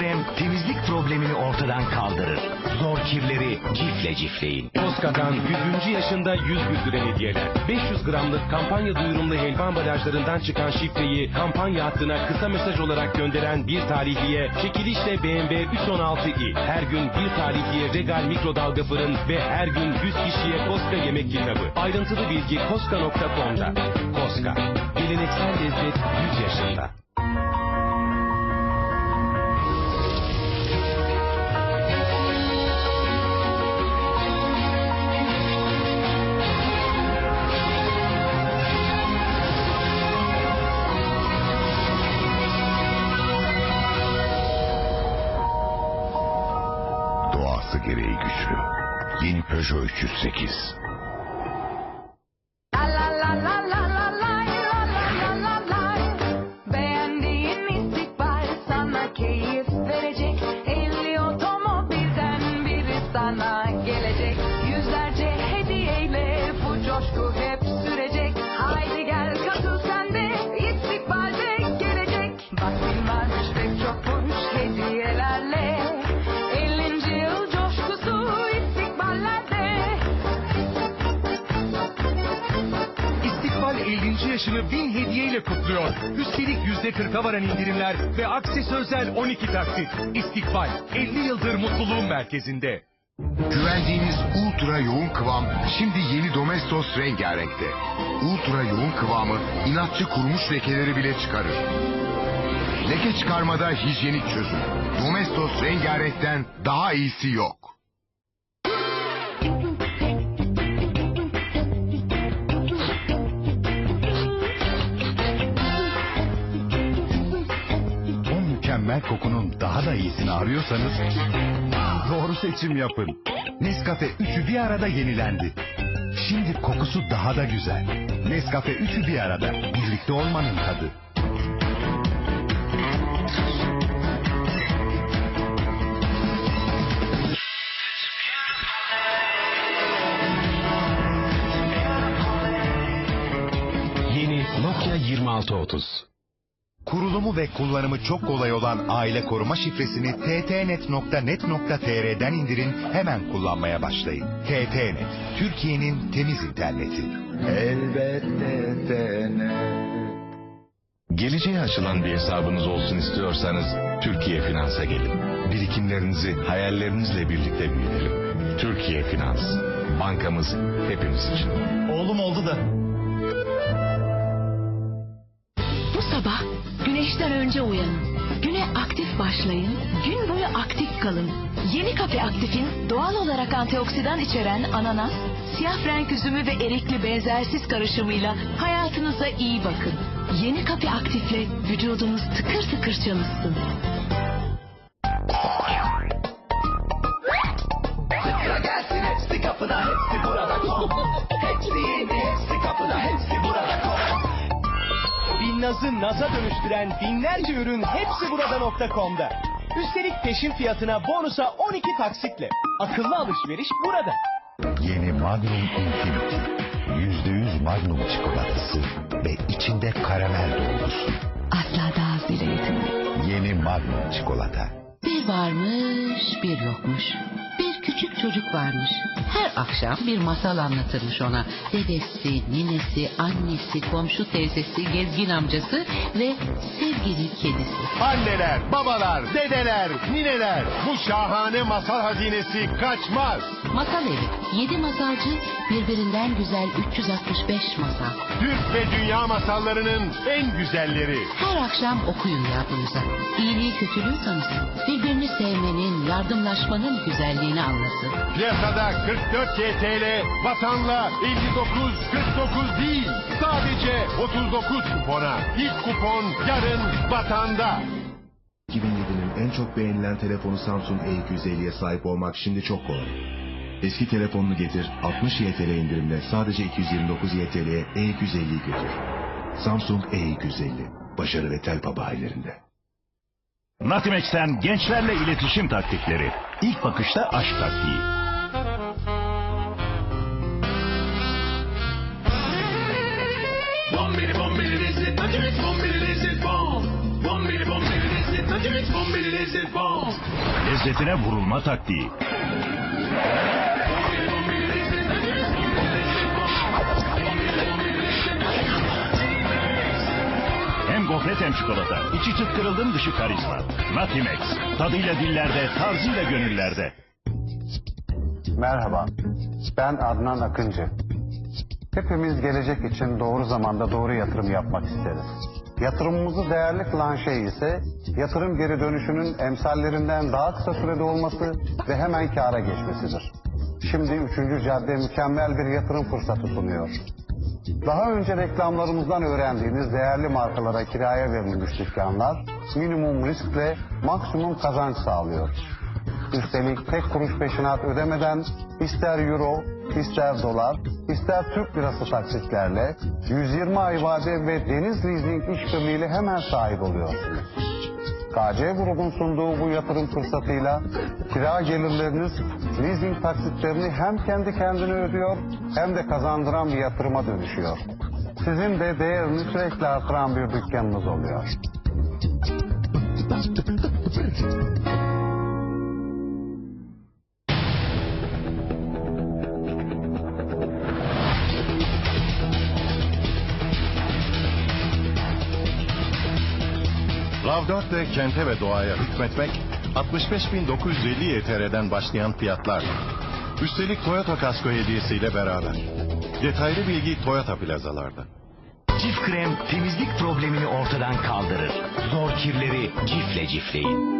krem temizlik problemini ortadan kaldırır. Zor kirleri cifle cifleyin. Koska'dan 100. yaşında 100 güldüren hediyeler. 500 gramlık kampanya duyurumlu helva ambalajlarından çıkan şifreyi kampanya hattına kısa mesaj olarak gönderen bir talihliye çekilişle BMW 316i. Her gün bir talihliye Regal mikrodalga fırın ve her gün 100 kişiye Koska yemek kitabı. Ayrıntılı bilgi koska.com'da. Koska. Geleneksel lezzet 100 yaşında. Doğası gereği güçlü. Yeni Peugeot 308. 50. yaşını bin hediyeyle kutluyor. Üstelik %40'a varan indirimler ve aksesuözel 12 taksit. İstikbal 50 yıldır mutluluğun merkezinde. Güvendiğiniz ultra yoğun kıvam şimdi yeni Domestos rengarenkte. Ultra yoğun kıvamı inatçı kurumuş lekeleri bile çıkarır. Leke çıkarmada hijyenik çözüm. Domestos rengarenkten daha iyisi yok. Mükemmel kokunun daha da iyisini arıyorsanız doğru seçim yapın. Nescafe üçü bir arada yenilendi. Şimdi kokusu daha da güzel. Nescafe üçü bir arada. Birlikte olmanın tadı. Nokia 2630. Kurulumu ve kullanımı çok kolay olan aile koruma şifresini ttnet.net.tr'den indirin hemen kullanmaya başlayın. TTNet, Türkiye'nin temiz interneti. Elbette Geleceğe açılan bir hesabınız olsun istiyorsanız Türkiye Finans'a gelin. Birikimlerinizi hayallerinizle birlikte büyütelim. Türkiye Finans. Bankamız hepimiz için. Oğlum oldu da. Güneşten önce uyanın. Güne aktif başlayın, gün boyu aktif kalın. Yeni Kafe Aktif'in doğal olarak antioksidan içeren ananas, siyah renk üzümü ve erikli benzersiz karışımıyla hayatınıza iyi bakın. Yeni Kafe Aktif'le vücudunuz tıkır tıkır çalışsın. Binnaz'ı naza dönüştüren binlerce ürün hepsi burada nokta.com'da. Üstelik peşin fiyatına bonusa 12 taksitle. Akıllı alışveriş burada. Yeni Magnum Infinity. %100 Magnum çikolatası ve içinde karamel dolgusu. Asla daha az dile. Yeni Magnum çikolata. Bir varmış, bir yokmuş. Bir küçük çocuk varmış. Her akşam bir masal anlatırmış ona. Dedesi, ninesi, annesi, komşu teyzesi, gezgin amcası ve sevgili kedisi. Anneler, babalar, dedeler, nineler bu şahane masal hazinesi kaçmaz. Masal Evi, 7 masalcı birbirinden güzel 365 masal. Türk ve dünya masallarının en güzelleri. Her akşam okuyun yavrumuza. İyiliği kötülüğü tanısın. Birbirini sevmenin, yardımlaşmanın güzelliğini anlasın. Piyasada 40 4GTL vatanla 59 49 değil sadece 39 kupona. İlk kupon yarın vatanda. 2007'nin en çok beğenilen telefonu Samsung E250'ye sahip olmak şimdi çok kolay. Eski telefonunu getir, 60 YTL indirimle sadece 229 YTL'ye E250'yi götür. Samsung E250, başarı ve telpa bayilerinde. Natimex'ten gençlerle iletişim taktikleri. İlk bakışta aşk taktiği. Bombili bombili visit, Natimix bombili visit, bomb. Bombili bombili visit, Natimix bombili Lezzetine vurulma taktiği. Hem gofret hem çikolata. İçi çıt kırıldım dışı karizma. Natimex. Tadıyla dillerde, tarzıyla gönüllerde. Merhaba, ben Adnan Akıncı. Hepimiz gelecek için doğru zamanda doğru yatırım yapmak isteriz. Yatırımımızı değerli kılan şey ise yatırım geri dönüşünün emsallerinden daha kısa sürede olması ve hemen kâra geçmesidir. Şimdi 3. cadde mükemmel bir yatırım fırsatı sunuyor. Daha önce reklamlarımızdan öğrendiğiniz değerli markalara kiraya verilmiş dükkanlar minimum riskle maksimum kazanç sağlıyor. Üstelik tek kuruş peşinat ödemeden ister euro, ister dolar, ister Türk lirası taksitlerle 120 ay vade ve deniz leasing işbirliğiyle hemen sahip oluyorsunuz. KC grubun sunduğu bu yatırım fırsatıyla kira gelirleriniz leasing taksitlerini hem kendi kendine ödüyor hem de kazandıran bir yatırıma dönüşüyor. Sizin de değerini sürekli artıran bir dükkanınız oluyor. RAV4 ile kente ve doğaya hükmetmek 65.950 YTR'den başlayan fiyatlar. Üstelik Toyota kasko hediyesiyle beraber. Detaylı bilgi Toyota plazalarda. Cif krem temizlik problemini ortadan kaldırır. Zor kirleri cifle cifleyin.